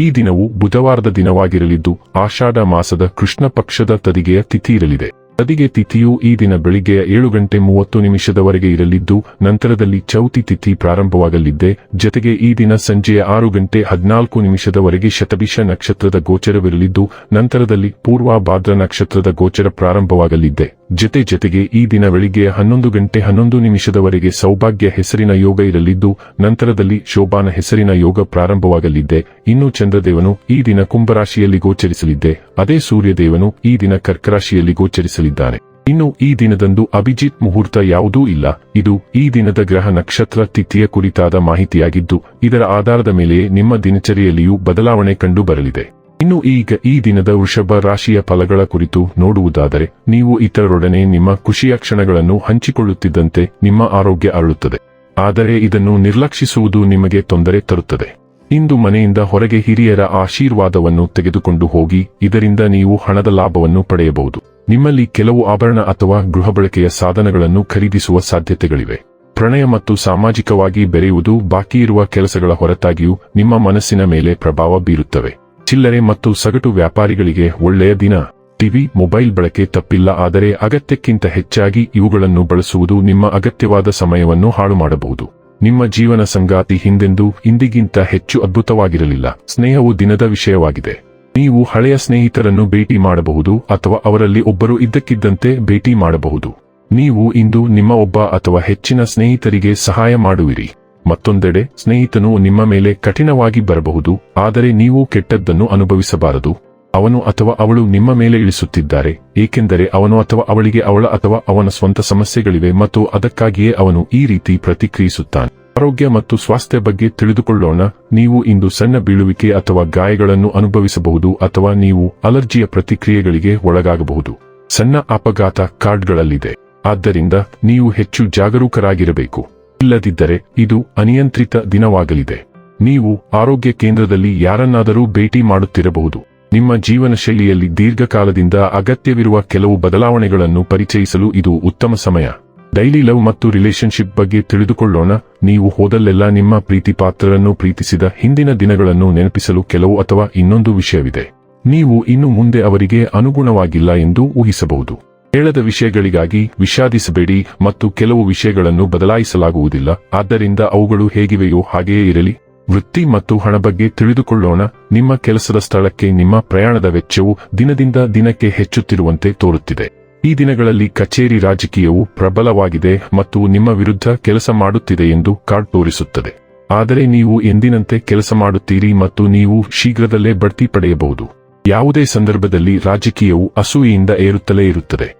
ಈ ದಿನವು ಬುಧವಾರದ ದಿನವಾಗಿರಲಿದ್ದು, ಆಷಾಢ ಮಾಸದ ಕೃಷ್ಣ ಪಕ್ಷದ ತದಿಗೆಯ ತಿಥಿ ಇರಲಿದೆ. ತದಿಗೆ ತಿಥಿಯು ಈ ದಿನ ಬೆಳಿಗ್ಗೆಯ ಏಳು ಗಂಟೆ ಮೂವತ್ತು ನಿಮಿಷದವರೆಗೆ ಇರಲಿದ್ದು, ನಂತರದಲ್ಲಿ ಚೌತಿ ತಿಥಿ ಪ್ರಾರಂಭವಾಗಲಿದ್ದೆ. ಜತೆಗೆ ಈ ದಿನ ಸಂಜೆಯ ಆರು ಗಂಟೆ ಹದಿನಾಲ್ಕು ನಿಮಿಷದವರೆಗೆ ಶತಭಿಷ ನಕ್ಷತ್ರದ ಗೋಚರವಿರಲಿದ್ದು, ನಂತರದಲ್ಲಿ ಪೂರ್ವ ಭಾದ್ರ ನಕ್ಷತ್ರದ ಗೋಚರ ಪ್ರಾರಂಭವಾಗಲಿದ್ದೆ. ಜತೆ ಜತೆಗೆ ಈ ದಿನ ಬೆಳಿಗ್ಗೆ ಹನ್ನೊಂದು ಗಂಟೆ ಹನ್ನೊಂದು ನಿಮಿಷದವರೆಗೆ ಸೌಭಾಗ್ಯ ಹೆಸರಿನ ಯೋಗ ಇರಲಿದ್ದು, ನಂತರದಲ್ಲಿ ಶೋಭಾನ ಹೆಸರಿನ ಯೋಗ ಪ್ರಾರಂಭವಾಗಲಿದ್ದೆ ಇನ್ನು ಚಂದ್ರದೇವನು ಈ ದಿನ ಕುಂಭರಾಶಿಯಲ್ಲಿ ಗೋಚರಿಸಲಿದ್ದೆ ಅದೇ ಸೂರ್ಯದೇವನು ಈ ದಿನ ಕರ್ಕರಾಶಿಯಲ್ಲಿ ಗೋಚರಿಸಲಿದ್ದಾನೆ. ಇನ್ನು ಈ ದಿನದಂದು ಅಭಿಜಿತ್ ಮುಹೂರ್ತ ಯಾವುದೂ ಇಲ್ಲ. ಇದು ಈ ದಿನದ ಗ್ರಹ ನಕ್ಷತ್ರ ತಿಥಿಯ ಕುರಿತಾದ ಮಾಹಿತಿಯಾಗಿದ್ದು, ಇದರ ಆಧಾರದ ಮೇಲೆ ನಿಮ್ಮ ದಿನಚರಿಯಲ್ಲಿಯೂ ಬದಲಾವಣೆ ಕಂಡು ಬರಲಿದೆ ಇನ್ನು ಈಗ ಈ ದಿನದ ವೃಷಭ ರಾಶಿಯ ಫಲಗಳ ಕುರಿತು ನೋಡುವುದಾದರೆ, ನೀವು ಇತರರೊಡನೆ ನಿಮ್ಮ ಖುಷಿಯ ಕ್ಷಣಗಳನ್ನು ಹಂಚಿಕೊಳ್ಳುತ್ತಿದ್ದಂತೆ ನಿಮ್ಮ ಆರೋಗ್ಯ ಅರಳುತ್ತದೆ. ಆದರೆ ಇದನ್ನು ನಿರ್ಲಕ್ಷಿಸುವುದು ನಿಮಗೆ ತೊಂದರೆ ತರುತ್ತದೆ. ಇಂದು ಮನೆಯಿಂದ ಹೊರಗೆ ಹಿರಿಯರ ಆಶೀರ್ವಾದವನ್ನು ತೆಗೆದುಕೊಂಡು ಹೋಗಿ, ಇದರಿಂದ ನೀವು ಹಣದ ಲಾಭವನ್ನು ಪಡೆಯಬಹುದು. ನಿಮ್ಮಲ್ಲಿ ಕೆಲವು ಆಭರಣ ಅಥವಾ ಗೃಹ ಸಾಧನಗಳನ್ನು ಖರೀದಿಸುವ ಸಾಧ್ಯತೆಗಳಿವೆ. ಪ್ರಣಯ ಮತ್ತು ಸಾಮಾಜಿಕವಾಗಿ ಬೆರೆಯುವುದು ಬಾಕಿ ಇರುವ ಕೆಲಸಗಳ ಹೊರತಾಗಿಯೂ ನಿಮ್ಮ ಮನಸ್ಸಿನ ಮೇಲೆ ಪ್ರಭಾವ ಬೀರುತ್ತವೆ. ಚಿಲ್ಲರೆ ಮತ್ತು ಸಗಟು ವ್ಯಾಪಾರಿಗಳಿಗೆ ಒಳ್ಳೆಯ ದಿನ. ಟಿವಿ, ಮೊಬೈಲ್ ಬಳಕೆ ತಪ್ಪಿಲ್ಲ, ಆದರೆ ಅಗತ್ಯಕ್ಕಿಂತ ಹೆಚ್ಚಾಗಿ ಇವುಗಳನ್ನು ಬಳಸುವುದು ನಿಮ್ಮ ಅಗತ್ಯವಾದ ಸಮಯವನ್ನು ಹಾಳು ಮಾಡಬಹುದು ನಿಮ್ಮ ಜೀವನ ಸಂಗಾತಿ ಹಿಂದೆಂದೂ ಇಂದಿಗಿಂತ ಹೆಚ್ಚು ಅದ್ಭುತವಾಗಿರಲಿಲ್ಲ. ಸ್ನೇಹವು ದಿನದ ವಿಷಯವಾಗಿದೆ. ನೀವು ಹಳೆಯ ಸ್ನೇಹಿತರನ್ನು ಭೇಟಿ ಮಾಡಬಹುದು ಅಥವಾ ಅವರಲ್ಲಿ ಒಬ್ಬರು ಇದ್ದಕ್ಕಿದ್ದಂತೆ ಭೇಟಿ ಮಾಡಬಹುದು. ನೀವು ಇಂದು ನಿಮ್ಮ ಒಬ್ಬ ಅಥವಾ ಹೆಚ್ಚಿನ ಸ್ನೇಹಿತರಿಗೆ ಸಹಾಯ ಮಾಡುವಿರಿ. ಮತ್ತೊಂದೆಡೆ, ಸ್ನೇಹಿತನು ನಿಮ್ಮ ಮೇಲೆ ಕಠಿಣವಾಗಿ ಬರಬಹುದು, ಆದರೆ ನೀವು ಕೆಟ್ಟದ್ದನ್ನು ಅನುಭವಿಸಬಾರದು. ಅವನು ಅಥವಾ ಅವಳು ನಿಮ್ಮ ಮೇಲೆ ಇಳಿಸುತ್ತಿದ್ದಾರೆ, ಏಕೆಂದರೆ ಅವನು ಅಥವಾ ಅವಳಿಗೆ ಅವಳ ಅಥವಾ ಅವನ ಸ್ವಂತ ಸಮಸ್ಯೆಗಳಿವೆ ಮತ್ತು ಅದಕ್ಕಾಗಿಯೇ ಅವನು ಈ ರೀತಿ ಪ್ರತಿಕ್ರಿಯಿಸುತ್ತಾನೆ. ಆರೋಗ್ಯ ಮತ್ತು ಸ್ವಾಸ್ಥ್ಯ ಬಗ್ಗೆ ತಿಳಿದುಕೊಳ್ಳೋಣ, ನೀವು ಇಂದು ಸಣ್ಣ ಬೀಳುವಿಕೆ ಅಥವಾ ಗಾಯಗಳನ್ನು ಅನುಭವಿಸಬಹುದು ಅಥವಾ ನೀವು ಅಲರ್ಜಿಯ ಪ್ರತಿಕ್ರಿಯೆಗಳಿಗೆ ಒಳಗಾಗಬಹುದು. ಸಣ್ಣ ಅಪಘಾತ ಕಾರ್ಡ್ಗಳಲ್ಲಿದೆ. ಆದ್ದರಿಂದ ನೀವು ಹೆಚ್ಚು ಜಾಗರೂಕರಾಗಿರಬೇಕು. ಇಲ್ಲದಿದ್ದರೆ ಇದು ಅನಿಯಂತ್ರಿತ ದಿನವಾಗಲಿದೆ. ನೀವು ಆರೋಗ್ಯ ಕೇಂದ್ರದಲ್ಲಿ ಯಾರನ್ನಾದರೂ ಭೇಟಿ ಮಾಡುತ್ತಿರಬಹುದು. ನಿಮ್ಮ ಜೀವನ ಶೈಲಿಯಲ್ಲಿ ದೀರ್ಘಕಾಲದಿಂದ ಅಗತ್ಯವಿರುವ ಕೆಲವು ಬದಲಾವಣೆಗಳನ್ನು ಪರಿಚಯಿಸಲು ಇದು ಉತ್ತಮ ಸಮಯ. ಡೈಲಿ ಲವ್ ಮತ್ತು ರಿಲೇಶನ್ಶಿಪ್ ಬಗ್ಗೆ ತಿಳಿದುಕೊಳ್ಳೋಣ. ನೀವು ಹೋದಲ್ಲೆಲ್ಲ ನಿಮ್ಮ ಪ್ರೀತಿ ಪಾತ್ರರನ್ನು ಪ್ರೀತಿಸಿದ ಹಿಂದಿನ ದಿನಗಳನ್ನು ನೆನಪಿಸಲು ಕೆಲವು ಅಥವಾ ಇನ್ನೊಂದು ವಿಷಯವಿದೆ. ನೀವು ಇನ್ನು ಮುಂದೆ ಅವರಿಗೆ ಅನುಗುಣವಾಗಿಲ್ಲ ಎಂದು ಊಹಿಸಬಹುದು. ಹೇಳದ ವಿಷಯಗಳಿಗಾಗಿ ವಿಷಾದಿಸಬೇಡಿ ಮತ್ತು ಕೆಲವು ವಿಷಯಗಳನ್ನು ಬದಲಾಯಿಸಲಾಗುವುದಿಲ್ಲ. ಆದ್ದರಿಂದ ಅವುಗಳು ಹೇಗಿವೆಯೋ ಹಾಗೆಯೇ ಇರಲಿ. ವೃತ್ತಿ ಮತ್ತು ಹಣ ಬಗ್ಗೆ ತಿಳಿದುಕೊಳ್ಳೋಣ. ನಿಮ್ಮ ಕೆಲಸದ ಸ್ಥಳಕ್ಕೆ ನಿಮ್ಮ ಪ್ರಯಾಣದ ವೆಚ್ಚವು ದಿನದಿಂದ ದಿನಕ್ಕೆ ಹೆಚ್ಚುತ್ತಿರುವಂತೆ ತೋರುತ್ತಿದೆ. ಈ ದಿನಗಳಲ್ಲಿ ಕಚೇರಿ ರಾಜಕೀಯವು ಪ್ರಬಲವಾಗಿದೆ ಮತ್ತು ನಿಮ್ಮ ವಿರುದ್ಧ ಕೆಲಸ ಮಾಡುತ್ತಿದೆ ಎಂದು ಕಾರ್ಡ್ ತೋರಿಸುತ್ತದೆ. ಆದರೆ ನೀವು ಎಂದಿನಂತೆ ಕೆಲಸ ಮಾಡುತ್ತೀರಿ ಮತ್ತು ನೀವು ಶೀಘ್ರದಲ್ಲೇ ಬಡ್ತಿ ಪಡೆಯಬಹುದು. ಯಾವುದೇ ಸಂದರ್ಭದಲ್ಲಿ ರಾಜಕೀಯವು ಅಸೂಯೆಯಿಂದ ಏರುತ್ತಲೇ ಇರುತ್ತದೆ.